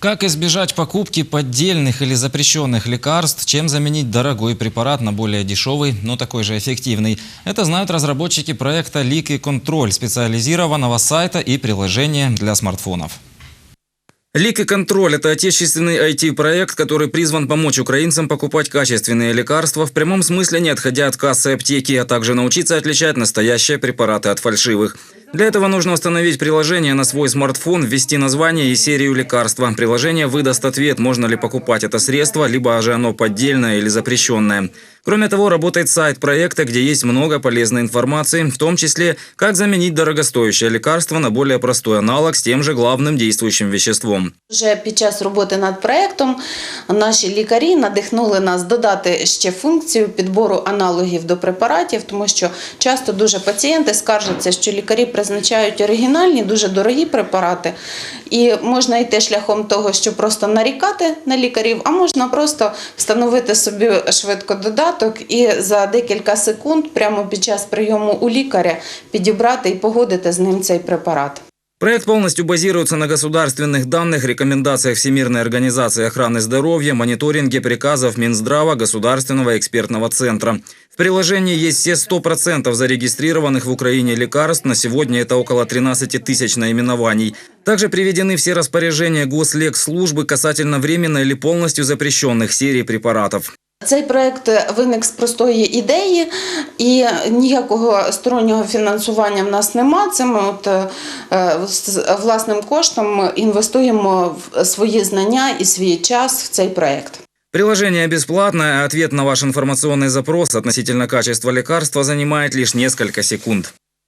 Как избежать покупки поддельных или запрещенных лекарств, чем заменить дорогой препарат на более дешевый, но такой же эффективный? Это знают разработчики проекта «Лик и контроль» специализированного сайта и приложения для смартфонов. Лик и контроль – это отечественный IT-проект, который призван помочь украинцам покупать качественные лекарства в прямом смысле, не отходя от кассы аптеки, а также научиться отличать настоящие препараты от фальшивых. Для этого нужно установить приложение на свой смартфон, ввести название и серию лекарства. Приложение выдаст ответ, можно ли покупать это средство, либо же оно поддельное или запрещенное. Кроме того, работает сайт проекта, где есть много полезной информации, в том числе, как заменить дорогостоящее лекарство на более простой аналог с тем же главным действующим веществом. Вже під час роботи над проектом наші лікарі надихнули нас додати ще функцію підбору аналогів до препаратів, тому що часто дуже пацієнти скаржаться, що лікарі призначають оригінальні, дуже дорогі препарати, і можна йти шляхом того, що просто нарікати на лікарів, а можна просто встановити собі швидко додаток і за декілька секунд, прямо під час прийому у лікаря, підібрати і погодити з ним цей препарат. Проект полностью базируется на государственных данных, рекомендациях Всемирной организации охраны здоровья, мониторинге приказов Минздрава Государственного экспертного центра. В приложении есть все 100% зарегистрированных в Украине лекарств. На сегодня это около 13 тысяч наименований. Также приведены все распоряжения Гослекслужбы касательно временно или полностью запрещенных серий препаратов. Цей проект виник з простої ідеї, і ніякого стороннього фінансування в нас нема. Це ми от е, з власним коштом інвестуємо в свої знання і свій час в цей проект. Приложение бесплатное, а ответ на ваш информационный запрос относительно качества лекарства занимает лишь несколько секунд.